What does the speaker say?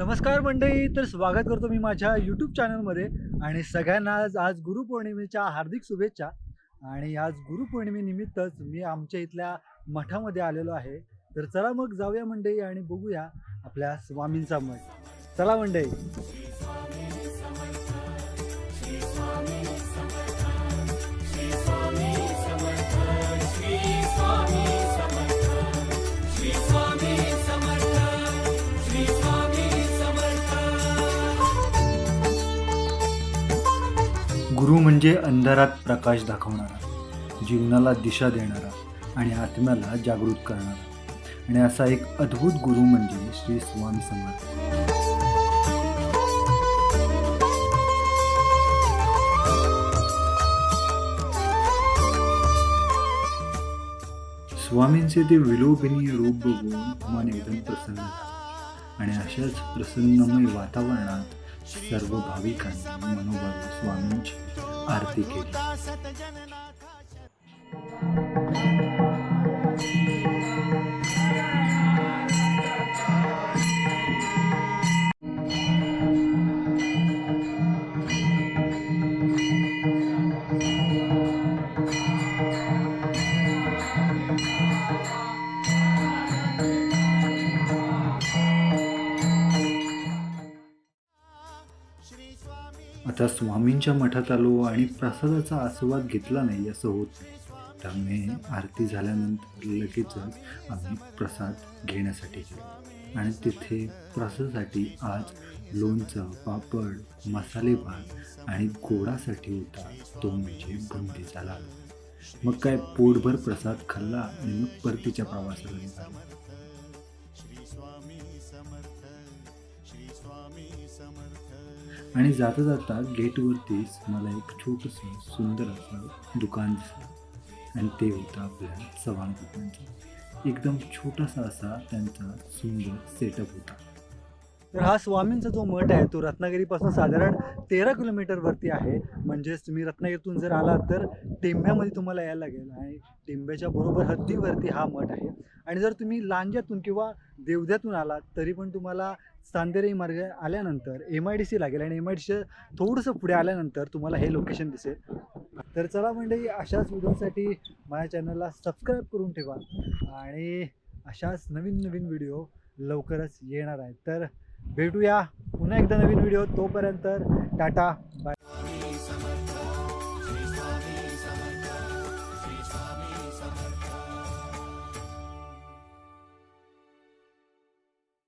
नमस्कार मंडळी तर स्वागत करतो मी माझ्या यूट्यूब चॅनलमध्ये आणि सगळ्यांना आज आज गुरुपौर्णिमेच्या हार्दिक शुभेच्छा. आणि आज गुरुपौर्णिमेनिमित्तच मी आमच्या इथल्या मठामध्ये आलेलो आहे. तर चला मग जाऊया मंडळी आणि बघूया आपल्या स्वामींचा मठ. चला मंडळी. गुरु म्हणजे अंधारात प्रकाश दाखवणारा जीवनाला दिशा देणारा आणि आत्म्याला जागृत करणारा. आणि असा एक अद्भुत गुरु म्हणजे श्री स्वामी समर्थ. स्वामींचे ते विलोभनीय रूप बघून मन एकदम प्रसन्न आणि अशाच प्रसन्नमय वातावरणात सर्व भाविकांनी मनोभावी स्वामींची आरती केली. आता स्वामींच्या मठात आलो आणि प्रसादाचा आस्वाद घेतला नाही असं होत नाही. त्यामुळे आरती झाल्यानंतर लगेचच आम्ही प्रसाद घेण्यासाठी गेलो. आणि तिथे प्रसादासाठी आज लोणचं पापड मसाले भात आणि गोडासाठी होता तो म्हणजे बुंदीचा लाडू. मग काय पोटभर प्रसाद खाल्ला आणि मग परतीच्या प्रवासाला निघालो. आणि जाता जाता गेटवरतीच मला एक छोटंसं सुंदर असं दुकान दिसलं. आणि ते होतं आपल्या चव्हाण काकांचं एकदम छोटासा असा त्यांचा सुंदर सेटअप होता. तर हा स्वामींचा जो मठ आहे तो रत्नागिरीपासून साधारण तेरा किलोमीटरवरती आहे. म्हणजेच तुम्ही रत्नागिरीतून जर आलात तर टिंब्यामध्ये तुम्हाला यायला लागेल आणि टेंभ्याच्या बरोबर हद्दीवरती हा मठ आहे. आणि जर तुम्ही लांज्यातून किंवा देवद्यातून आलात तरी पण तुम्हाला चांदेरी मार्ग आल्यानंतर एम आय डी सी लागेल आणि एम आय डी सी थोडंसं पुढे आल्यानंतर तुम्हाला हे लोकेशन दिसेल. तर चला मंडळी अशाच व्हिडिओसाठी माझ्या चॅनलला सबस्क्राईब करून ठेवा. आणि अशाच नवीन नवीन व्हिडिओ लवकरच येणार आहेत. तर भेटूया पुन्हा एकदा नवीन व्हिडिओ तोपर्यंत टाटा.